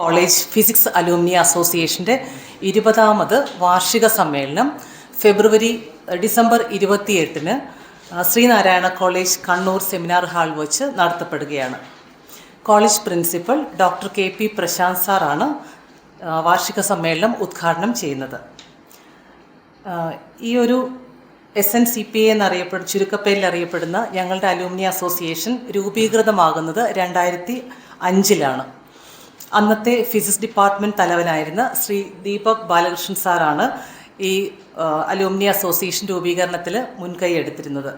College physics അലൂമിനി അസോസിയേഷന്റെ ഇരുപതാമത് വാർഷിക സമ്മേളനം ഫെബ്രുവരി ഡിസംബർ ഇരുപത്തിയെട്ടിന് Sreenarayana college Kannur seminar hall വച്ച് നടത്തപ്പെടുകയാണ്. College principal doctor K P Prashanth സാറാണ് വാർഷിക സമ്മേളനം ഉദ്ഘാടനം ചെയ്യുന്നത്. ഈ ഒരു S N C P A എന്നറിയപ്പെടുന്ന ചുരുക്കപ്പേരിൽ അറിയപ്പെടുന്ന ഞങ്ങളുടെ അലൂമിനി അസോസിയേഷൻ രൂപീകൃതമാകുന്നത് രണ്ടായിരത്തി അഞ്ചിലാണ്. അന്നത്തെ ഫിസിക്സ് ഡിപ്പാർട്ട്മെന്റ് തലവനായിരുന്ന ശ്രീ ദീപക് ബാലകൃഷ്ണൻ സാറാണ് ഈ അലൂമിനി അസോസിയേഷൻ രൂപീകരണത്തിൽ മുൻകൈ എടുത്തിരുന്നത്.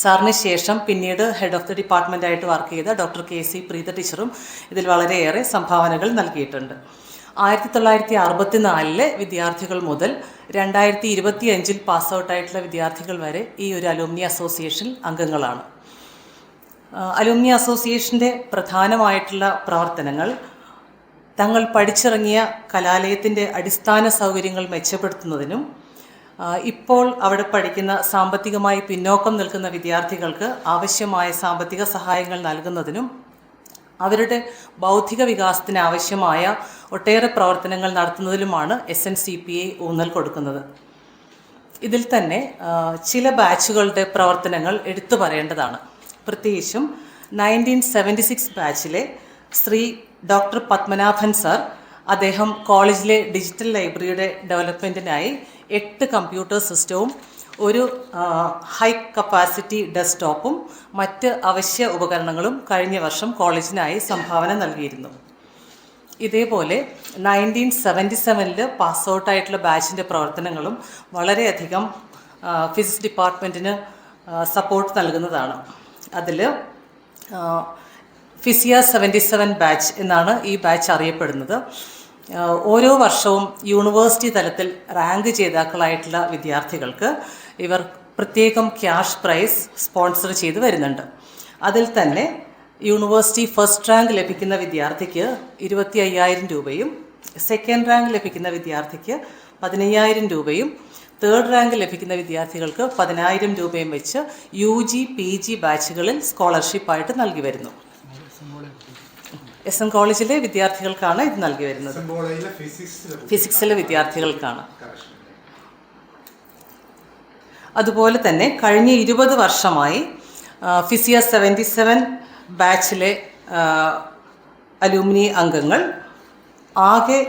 സാറിന് ശേഷം പിന്നീട് ഹെഡ് ഓഫ് ദി ഡിപ്പാർട്ട്മെന്റ് ആയിട്ട് വർക്ക് ചെയ്ത ഡോക്ടർ കെ സി പ്രീത ടീച്ചറും ഇതിൽ വളരെയേറെ സംഭാവനകൾ നൽകിയിട്ടുണ്ട്. ആയിരത്തി തൊള്ളായിരത്തി അറുപത്തി നാലിലെ വിദ്യാർത്ഥികൾ മുതൽ രണ്ടായിരത്തി ഇരുപത്തി അഞ്ചിൽ പാസ് ഔട്ടായിട്ടുള്ള വിദ്യാർത്ഥികൾ വരെ ഈ ഒരു അലൂമിനി അസോസിയേഷൻ അംഗങ്ങളാണ്. അലൂമിനി അസോസിയേഷന്റെ പ്രധാനമായിട്ടുള്ള പ്രവർത്തനങ്ങൾ തങ്ങൾ പഠിച്ചിറങ്ങിയ കലാലയത്തിന്റെ അടിസ്ഥാന സൗകര്യങ്ങൾ മെച്ചപ്പെടുത്തുന്നതിനും ഇപ്പോൾ അവിടെ പഠിക്കുന്ന സാമ്പത്തികമായി പിന്നോക്കം നിൽക്കുന്ന വിദ്യാർത്ഥികൾക്ക് ആവശ്യമായ സാമ്പത്തിക സഹായങ്ങൾ നൽകുന്നതിനും അവരുടെ ബൗദ്ധിക വികാസത്തിന് ആവശ്യമായ ഒട്ടേറെ പ്രവർത്തനങ്ങൾ നടത്തുന്നതിലുമാണ് S N C P I ഊന്നൽ കൊടുക്കുന്നത്. ഇതിൽ തന്നെ ചില ബാച്ചുകളുടെ പ്രവർത്തനങ്ങൾ എടുത്തു പറയേണ്ടതാണ്. പ്രത്യേകിച്ചും നയന്റീൻ സെവന്റി സിക്സ് ബാച്ചിലെ ശ്രീ ഡോക്ടർ പത്മനാഭൻ സർ അദ്ദേഹം കോളേജിലെ ഡിജിറ്റൽ ലൈബ്രറിയുടെ ഡെവലപ്മെന്റിനായി എട്ട് കമ്പ്യൂട്ടർ സിസ്റ്റവും ഒരു ഹൈ കപ്പാസിറ്റി ഡെസ്ക്ടോപ്പും മറ്റ് അവശ്യ ഉപകരണങ്ങളും കഴിഞ്ഞ വർഷം കോളേജിനായി സംഭാവന നൽകിയിരുന്നു. ഇതേപോലെ നയന്റീൻ സെവന്റി സെവനിൽ പാസ് ഔട്ടായിട്ടുള്ള ബാച്ചിന്റെ പ്രവർത്തനങ്ങളും വളരെയധികം ഫിസിക്സ് ഡിപ്പാർട്ട്മെന്റിന് സപ്പോർട്ട് നൽകുന്നതാണ്. അതിൽ ഫിസിയ സെവന്റി സെവൻ ബാച്ച് എന്നാണ് ഈ ബാച്ച് അറിയപ്പെടുന്നത്. ഓരോ വർഷവും യൂണിവേഴ്സിറ്റി തലത്തിൽ റാങ്ക് ജേതാക്കളായിട്ടുള്ള വിദ്യാർത്ഥികൾക്ക് ഇവർ പ്രത്യേകം ക്യാഷ് പ്രൈസ് സ്പോൺസർ ചെയ്ത് വരുന്നുണ്ട്. അതിൽ തന്നെ യൂണിവേഴ്സിറ്റി ഫസ്റ്റ് റാങ്ക് ലഭിക്കുന്ന വിദ്യാർത്ഥിക്ക് ഇരുപത്തി അയ്യായിരം രൂപയും സെക്കൻഡ് റാങ്ക് ലഭിക്കുന്ന വിദ്യാർത്ഥിക്ക് പതിനയ്യായിരം രൂപയും തേർഡ് റാങ്ക് ലഭിക്കുന്ന വിദ്യാർത്ഥികൾക്ക് പതിനായിരം രൂപയും വെച്ച് യു ജി പി ജി ബാച്ചുകളിൽ സ്കോളർഷിപ്പായിട്ട് നൽകി വരുന്നു. എസ് എൻ കോളേജിലെ വിദ്യാർത്ഥികൾക്കാണ് ഇത് നൽകി വരുന്നത്. ഫിസിക്സിലെ വിദ്യാർത്ഥികൾക്കാണ്. അതുപോലെ തന്നെ കഴിഞ്ഞ ഇരുപത് വർഷമായി ഫിസിയ സെവന്റി സെവൻ ബാച്ചിലെ അലൂമിനി അംഗങ്ങൾ ആകെ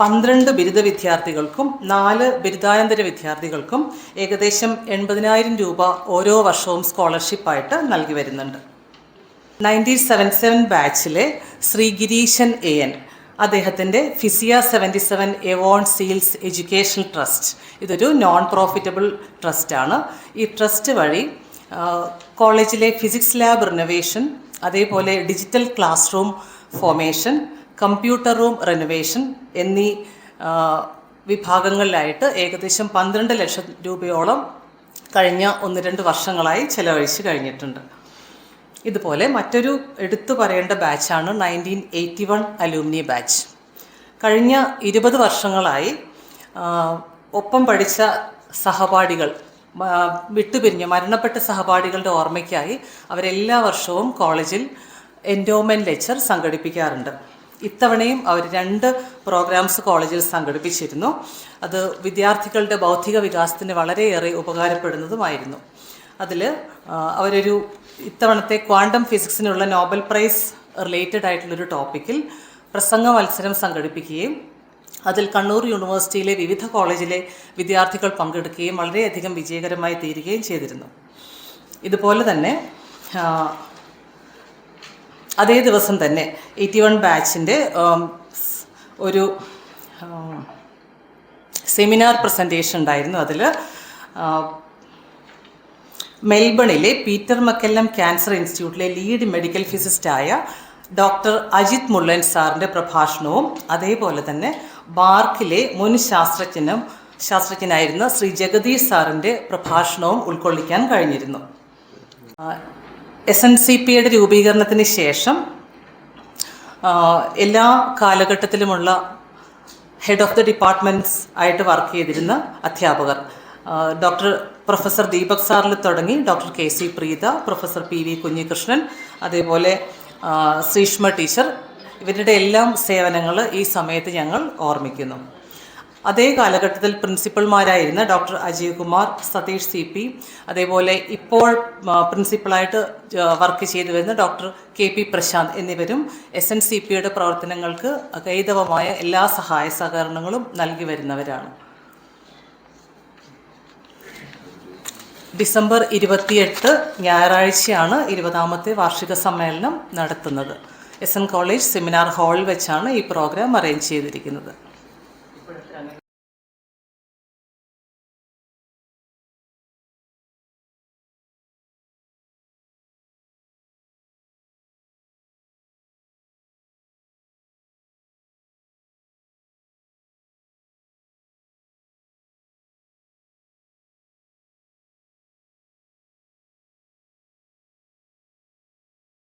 പന്ത്രണ്ട് ബിരുദ വിദ്യാർത്ഥികൾക്കും നാല് ബിരുദാനന്തര വിദ്യാർത്ഥികൾക്കും ഏകദേശം എൺപതിനായിരം രൂപ ഓരോ വർഷവും സ്കോളർഷിപ്പായിട്ട് നൽകി വരുന്നുണ്ട്. നയന്റീൻ സെവൻ സെവൻ ബാച്ചിലെ ശ്രീ ഗിരീശൻ എ എൻ. അദ്ദേഹത്തിന്റെ Fasiya seventy seven Avon seals education trust. ഇതൊരു നോൺ പ്രോഫിറ്റബിൾ ട്രസ്റ്റാണ് ഈ ട്രസ്റ്റ് വഴി കോളേജിലെ ഫിസിക്സ് ലാബ് റിനോവേഷൻ അതേപോലെ digital class room formation computer room renovation എന്നീ വിഭാഗങ്ങളിലായിട്ട് ഏകദേശം പന്ത്രണ്ട് ലക്ഷം രൂപയോളം കഴിഞ്ഞ ഒന്ന് രണ്ട് വർഷങ്ങളായി ചെലവഴിച്ച് കഴിഞ്ഞിട്ടുണ്ട്. ഇതുപോലെ മറ്റൊരു എടുത്തു പറയേണ്ട ബാച്ചാണ് nineteen eighty one alumni batch. കഴിഞ്ഞ ഇരുപത് വർഷങ്ങളായി ഒപ്പം പഠിച്ച സഹപാഠികൾ വിട്ടുപിരിഞ്ഞ മരണപ്പെട്ട സഹപാഠികളുടെ ഓർമ്മയ്ക്കായി അവരെല്ലാ വർഷവും കോളേജിൽ എൻഡോമെന്റ് ലെക്ചർ സംഘടിപ്പിക്കാറുണ്ട്. ഇത്തവണയും അവർ രണ്ട് പ്രോഗ്രാംസ് കോളേജിൽ സംഘടിപ്പിച്ചിരുന്നു. അത് വിദ്യാർത്ഥികളുടെ ബൗദ്ധിക വികാസത്തിന് വളരെയേറെ ഉപകാരപ്പെടുന്നതുമായിരുന്നു. അതിൽ അവരൊരു ഇത്തവണത്തെ ക്വാണ്ടം ഫിസിക്സിനുള്ള നോബൽ പ്രൈസ് റിലേറ്റഡ് ആയിട്ടുള്ളൊരു ടോപ്പിക്കിൽ പ്രസംഗ മത്സരം സംഘടിപ്പിക്കുകയും അതിൽ കണ്ണൂർ യൂണിവേഴ്സിറ്റിയിലെ വിവിധ കോളേജിലെ വിദ്യാർത്ഥികൾ പങ്കെടുക്കുകയും വളരെയധികം വിജയകരമായി തീരുകയും ചെയ്തിരുന്നു. ഇതുപോലെ തന്നെ അതേ ദിവസം തന്നെ എയ്റ്റി വൺ ബാച്ചിന്റെ ഒരു സെമിനാർ പ്രസന്റേഷൻ ഉണ്ടായിരുന്നു അതിൽ മെൽബണിലെ പീറ്റർ മക്കെല്ലം ക്യാൻസർ ഇൻസ്റ്റിറ്റ്യൂട്ടിലെ ലീഡ് മെഡിക്കൽ ഫിസിസ്റ്റായ ഡോക്ടർ അജിത് മുള്ളൻ സാറിന്റെ പ്രഭാഷണവും അതേപോലെ തന്നെ ബാർക്കിലെ മുൻ ശാസ്ത്രജ്ഞനും ശാസ്ത്രജ്ഞനായിരുന്ന ശ്രീ ജഗദീഷ് സാറിന്റെ പ്രഭാഷണവും ഉൾക്കൊള്ളിക്കാൻ കഴിഞ്ഞിരുന്നു. എസ് എൻ സി പിയുടെ രൂപീകരണത്തിന് ശേഷം എല്ലാ കാലഘട്ടത്തിലുമുള്ള ഹെഡ് ഓഫ് ദി ഡിപ്പാർട്ട്മെന്റ്സ് ആയിട്ട് വർക്ക് ചെയ്തിരുന്ന അധ്യാപകർ. ഡോക്ടർ പ്രൊഫസർ ദീപക് സാറിൽ തുടങ്ങി doctor K C Preetha professor P V Kunhikrishnan അതേപോലെ ശ്രീഷ്മ ടീച്ചർ. ഇവരുടെ എല്ലാം സേവനങ്ങൾ ഈ സമയത്ത് ഞങ്ങൾ ഓർമ്മിക്കുന്നു. അതേ കാലഘട്ടത്തിൽ പ്രിൻസിപ്പൽമാരായിരുന്ന doctor Ajay Kumar Satheesh C P അതേപോലെ ഇപ്പോൾ പ്രിൻസിപ്പളായിട്ട് വർക്ക് ചെയ്തു വരുന്ന ഡോക്ടർ കെ പി പ്രശാന്ത് എന്നിവരും എസ് എൻ സി പിയുടെ പ്രവർത്തനങ്ങൾക്ക് കൈതവമായ എല്ലാ സഹായ സഹകരണങ്ങളും നൽകി വരുന്നവരാണ്. ഡിസംബർ ഇരുപത്തിയെട്ട് ഞായറാഴ്ചയാണ് ഇരുപതാമത്തെ വാർഷിക സമ്മേളനം നടത്തുന്നത്. എസ് എൻ കോളേജ് സെമിനാർ ഹാളിൽ വെച്ചാണ് ഈ പ്രോഗ്രാം അറേഞ്ച് ചെയ്തിരിക്കുന്നത്.